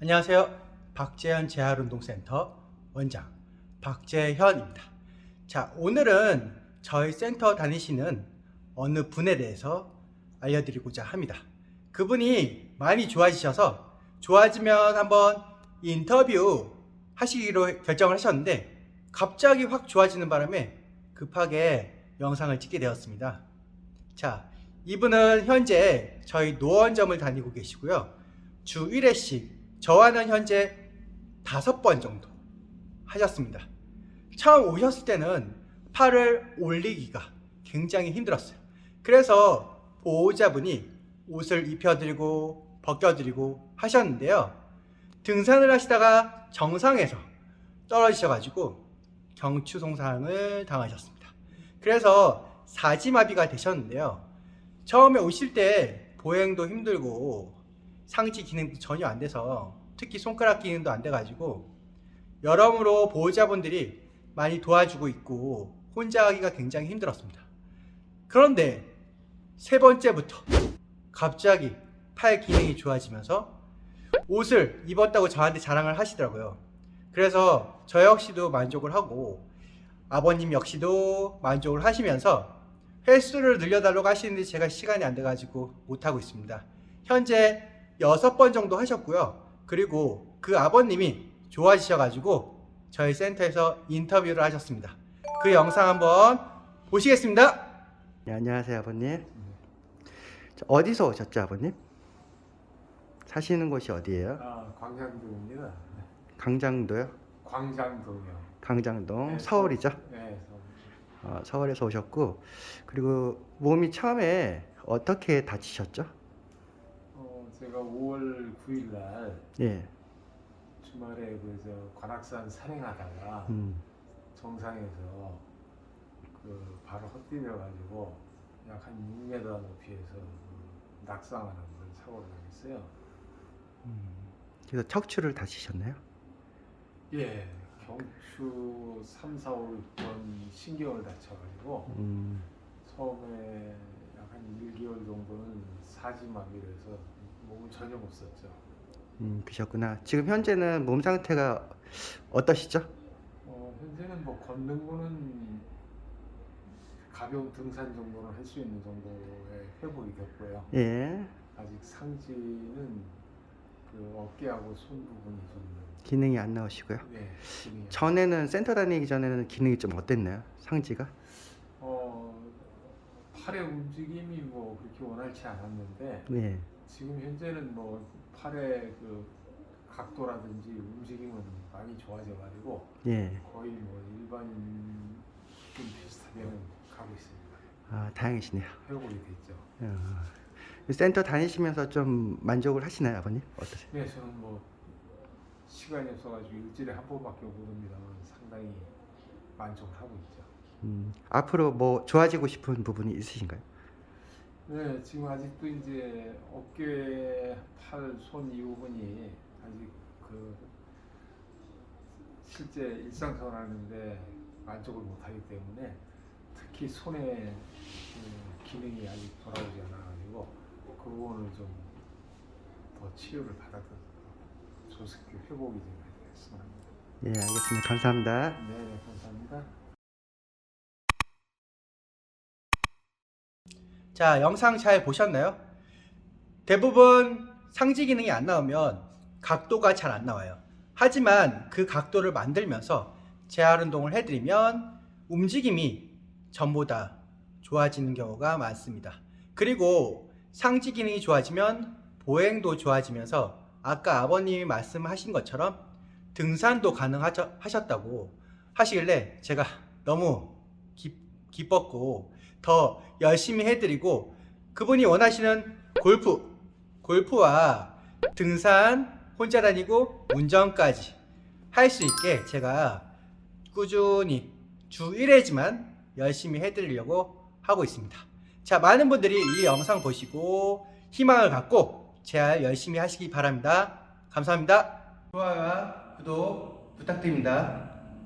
안녕하세요. 박재현 재활운동센터 원장 박재현입니다. 자, 오늘은 저희 센터 다니시는 어느 분에 대해서 알려드리고자 합니다. 그분이 많이 좋아지셔서 좋아지면 한번 인터뷰 하시기로 결정을 하셨는데 갑자기 확 좋아지는 바람에 급하게 영상을 찍게 되었습니다. 자, 이분은 현재 저희 노원점을 다니고 계시고요. 주 1회씩 저와는 현재 다섯 번 정도 하셨습니다. 처음 오셨을 때는 팔을 올리기가 굉장히 힘들었어요. 그래서 보호자분이 옷을 입혀드리고 벗겨드리고 하셨는데요. 등산을 하시다가 정상에서 떨어지셔가지고 경추송상을 당하셨습니다. 그래서 사지마비가 되셨는데요. 처음에 오실 때 보행도 힘들고 상지 기능도 전혀 안 돼서 특히 손가락 기능도 안 돼가지고 여러모로 보호자분들이 많이 도와주고 있고 혼자 하기가 굉장히 힘들었습니다. 그런데 세 번째부터 갑자기 팔 기능이 좋아지면서 옷을 입었다고 저한테 자랑을 하시더라고요. 그래서 저 역시도 만족을 하고 아버님 역시도 만족을 하시면서 횟수를 늘려달라고 하시는데 제가 시간이 안 돼가지고 못하고 있습니다. 현재 여섯 번 정도 하셨고요. 그리고 그 아버님이 좋아지셔가지고 저희 센터에서 인터뷰를 하셨습니다. 그 영상 한번 보시겠습니다. 네, 안녕하세요 아버님. 저 어디서 오셨죠 아버님? 사시는 곳이 어디예요? 아, 광장동입니다. 네. 강장도요? 광장동이요. 강장동 네, 서울이죠? 네, 서울. 어, 서울에서 오셨고 그리고 몸이 처음에 어떻게 다치셨죠? 어, 제가 5월 9일 날 예. 주말에 그저 관악산 산행하다가 음. 정상에서 그 발을 헛디뎌 가지고 약 한 6m 높이에서 그 낙상하는 그런 사고를 당했어요. 그래서 척추를 다치셨나요? 예, 경추 3, 4, 5번 신경을 다쳐가지고 음. 처음에 약 한 1개월 정도는 사지마비를 해서 몸을 전혀 못 썼죠. 음, 그셨구나. 지금 현재는 몸 상태가 어떠시죠? 어, 현재는 뭐 걷는 거는 가벼운 등산 정도는 할 수 있는 정도의 회복이 됐고요. 예. 아직 상지는 그 어깨하고 손 부분이 좀 기능이 안 나오시고요. 네, 기능이 전에는 센터 다니기 전에는 기능이 좀 어땠나요? 상지가? 어, 팔의 움직임이 뭐 그렇게 원활치 않았는데 예. 지금 현재는 뭐 팔의 그 각도라든지 움직임은 많이 좋아져가지고 예. 거의 뭐 일반인 좀 비슷하게는 가고 있습니다. 아, 다행이시네요. 회복이 됐죠. 어. 센터 다니시면서 좀 만족을 하시나요, 아버님? 어떠세요? 네, 저는 뭐 시간이 없어가지고 일주일에 한 번밖에 못 옵니다만 상당히 만족을 하고 있죠. 음, 앞으로 뭐 좋아지고 싶은 부분이 있으신가요? 네, 지금 아직도 이제 어깨, 팔, 손 이 부분이 아직 그 실제 일상생활 하는데 만족을 못하기 때문에 특히 손의 그 기능이 아직 돌아오지 않아가지고 그 부분을 좀더 치료를 받아서 조속히 회복이 좀 됐으면 합니다. 예, 알겠습니다. 감사합니다. 네, 네, 감사합니다. 자, 영상 잘 보셨나요? 대부분 상지 기능이 안 나오면 각도가 잘 안 나와요. 하지만 그 각도를 만들면서 재활 운동을 해드리면 움직임이 전보다 좋아지는 경우가 많습니다. 그리고 상지 기능이 좋아지면 보행도 좋아지면서 아까 아버님이 말씀하신 것처럼 등산도 가능하셨다고 하시길래 제가 너무 기, 기뻤고 더 열심히 해드리고 그분이 원하시는 골프, 골프와 등산, 혼자 다니고 운전까지 할 수 있게 제가 꾸준히 주 1회지만 열심히 해드리려고 하고 있습니다. 자, 많은 분들이 이 영상 보시고 희망을 갖고 재활 열심히 하시기 바랍니다. 감사합니다. 좋아요와 구독 부탁드립니다.